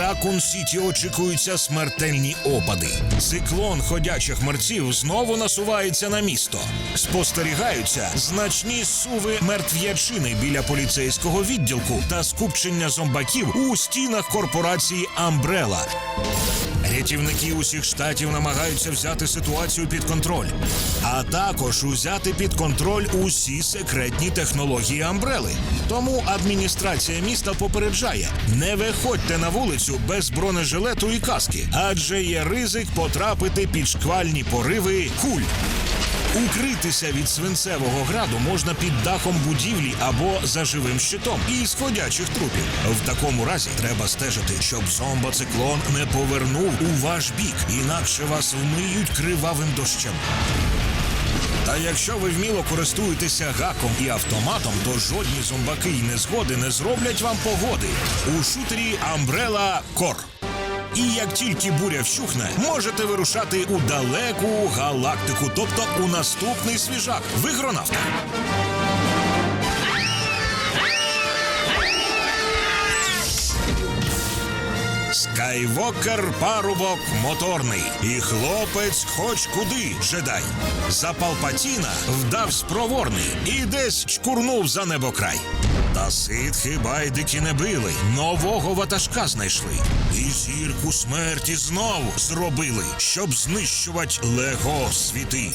Ракун Сіті очікуються смертельні опади. Циклон ходячих мерців знову насувається на місто. Спостерігаються значні суви мертв'ячини біля поліцейського відділку та скупчення зомбаків у стінах корпорації Амбрела. Рятівники усіх штатів намагаються взяти ситуацію під контроль, а також узяти під контроль усі секретні технології Амбрели. Тому адміністрація міста попереджає: не виходьте на вулицю без бронежилету і каски, адже є ризик потрапити під шквальні пориви куль. Укритися від свинцевого граду можна під дахом будівлі або за живим щитом і сходячих трупів. В такому разі треба стежити, щоб зомбоциклон не повернув у ваш бік, інакше вас вмиють кривавим дощем. Та якщо ви вміло користуєтеся гаком і автоматом, то жодні зомбаки і незгоди не зроблять вам погоди у шутері Umbrella Core. І як тільки буря вщухне, можете вирушати у далеку галактику, тобто у наступний свіжак в ігронавтах. Скайвокер парубок моторний, і хлопець хоч куди джедай. За Палпатіна вдавсь проворний і десь чкурнув за небокрай. Та ситхи байдики не били, нового ватажка знайшли. І зірку смерті знов зробили, щоб знищувати лего світи.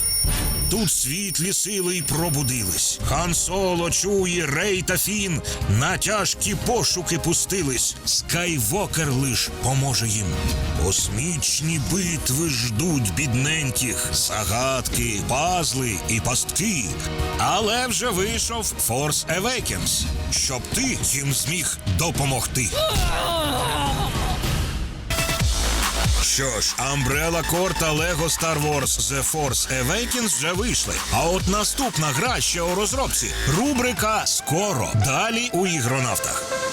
Тут світлі сили й пробудились. Хан Соло чує, Рей та Фін на тяжкі пошуки пустились. Скайвокер лиш поможе їм. Космічні битви ждуть бідненьких, загадки, пазли і пастки. Але вже вийшов Force Awakens, щоб ти їм зміг допомогти. Що ж, Umbrella Core та Lego Star Wars The Force Awakens вже вийшли. А от наступна гра ще у розробці. Рубрика Скоро. Далі у ігронавтах.